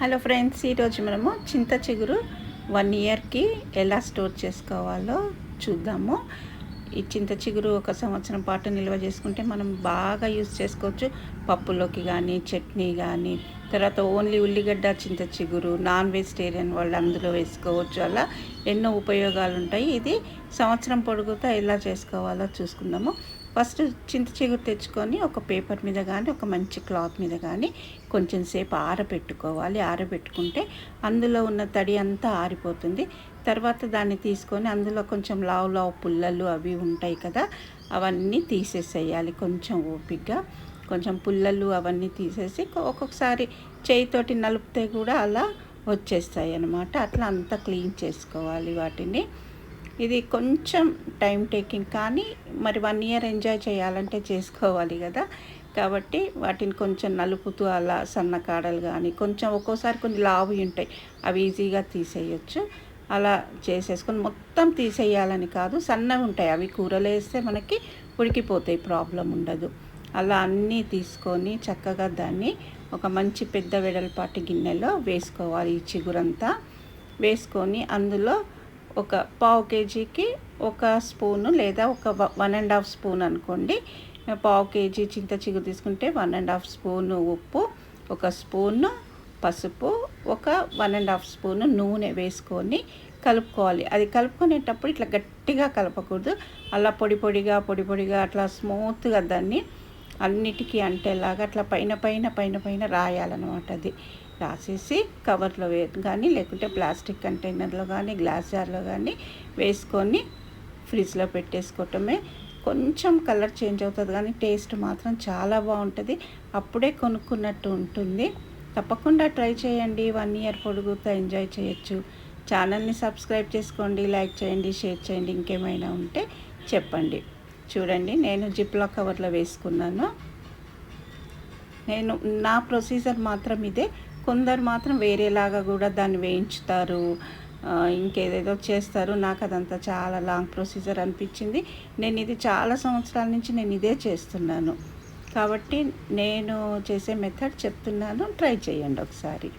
Hello friends ఈరోజు మనము చింత చిగురు వన్ ఇయర్కి ఎలా స్టోర్ చేసుకోవాలో చూద్దాము. ఈ చింత చిగురు ఒక సంవత్సరం పాటు నిల్వ చేసుకుంటే మనం బాగా యూస్ చేసుకోవచ్చు. పప్పులోకి కానీ చట్నీ కానీ తర్వాత ఓన్లీ ఉల్లిగడ్డ చింత చిగురు నాన్ వెజిటేరియన్ వాళ్ళు అందులో వేసుకోవచ్చు. అలా ఎన్నో ఉపయోగాలు ఉంటాయి. ఇది సంవత్సరం పొడుగుతా ఎలా చేసుకోవాలో చూసుకుందాము. ఫస్ట్ చింత చిగురు తెచ్చుకొని ఒక పేపర్ మీద కానీ ఒక మంచి క్లాత్ మీద కానీ కొంచెం సేపు ఆరబెట్టుకోవాలి. ఆరబెట్టుకుంటే అందులో ఉన్న తడి అంతా ఆరిపోతుంది. తర్వాత దాన్ని తీసుకొని అందులో కొంచెం లావు లావు పుల్లలు అవి ఉంటాయి కదా అవన్నీ తీసేసేయాలి కొంచెం ఓపిగ్గా. కొంచెం పుల్లలు అవన్నీ తీసేసి ఒక్కొక్కసారి చేయితోటి నలిపితే కూడా అలా వచ్చేస్తాయి అన్నమాట. అట్లా అంతా క్లీన్ చేసుకోవాలి వాటిని. ఇది కొంచెం టైం టేకింగ్ కానీ మరి వన్ ఇయర్ ఎంజాయ్ చేయాలంటే చేసుకోవాలి కదా. కాబట్టి వాటిని కొంచెం నలుపుతూ అలా సన్నకాడలు కానీ కొంచెం ఒక్కోసారి కొన్ని లావు ఉంటాయి. అవి ఈజీగా తీసేయచ్చు. అలా చేసేసుకొని మొత్తం తీసేయాలని కాదు సన్నవి ఉంటాయి. అవి కూరలు వేస్తే మనకి ఉడికిపోతాయి ప్రాబ్లం ఉండదు. అలా అన్నీ తీసుకొని చక్కగా దాన్ని ఒక మంచి పెద్ద వెడల్పాటి గిన్నెలో వేసుకోవాలి ఈ చిగురంతా. వేసుకొని అందులో ఒక పావు కేజీకి ఒక స్పూను లేదా ఒక వన్ అండ్ హాఫ్ స్పూన్ అనుకోండి. పావు కేజీ చింత చిగురు తీసుకుంటే వన్ అండ్ హాఫ్ స్పూను ఉప్పు ఒక స్పూను పసుపు ఒక వన్ అండ్ హాఫ్ స్పూను నూనె వేసుకొని కలుపుకోవాలి. అది కలుపుకునేటప్పుడు ఇట్లా గట్టిగా కలపకూడదు. అలా పొడి పొడిగా పొడి పొడిగా అట్లా స్మూత్గా దాన్ని అన్నిటికీ అంటేలాగా అట్లా పైన పైన పైన పైన రాయాలన్నమాట అది. రాసేసి కవర్లో వే కానీ లేకుంటే ప్లాస్టిక్ కంటైనర్లో కానీ గ్లాస్ జార్లో కానీ వేసుకొని ఫ్రిడ్జ్లో పెట్టేసుకోవటమే. కొంచెం కలర్ చేంజ్ అవుతుంది కానీ టేస్ట్ మాత్రం చాలా బాగుంటుంది అప్పుడే కొనుక్కున్నట్టు ఉంటుంది. తప్పకుండా ట్రై చేయండి. వన్ ఇయర్ పొడుగుతో ఎంజాయ్ చేయొచ్చు. ఛానల్ని సబ్స్క్రైబ్ చేసుకోండి లైక్ చేయండి షేర్ చేయండి ఇంకేమైనా ఉంటే చెప్పండి. చూడండి నేను జిప్లా కవర్లో వేసుకున్నాను. నేను నా ప్రొసీజర్ మాత్రం ఇదే. కొందరు మాత్రం వేరేలాగా కూడా దాన్ని వేయించుతారు. ఇంకేదేదో చేస్తారు. నాకు అదంతా చాలా లాంగ్ ప్రొసీజర్ అనిపించింది. నేను ఇది చాలా సంవత్సరాల నుంచి నేను ఇదే చేస్తున్నాను. కాబట్టి నేను చేసే మెథడ్ చెప్తున్నాను. ట్రై చేయండి ఒకసారి.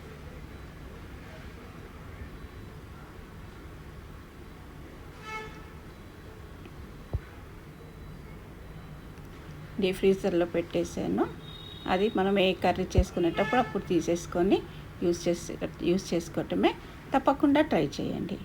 డీ ఫ్రీజర్లో పెట్టేసాను. అది మనం ఏ కర్రీ చేసుకునేటప్పుడు అప్పుడు తీసేసుకొని యూస్ చేసే యూస్ చేసుకోవటమే. తప్పకుండా ట్రై చేయండి.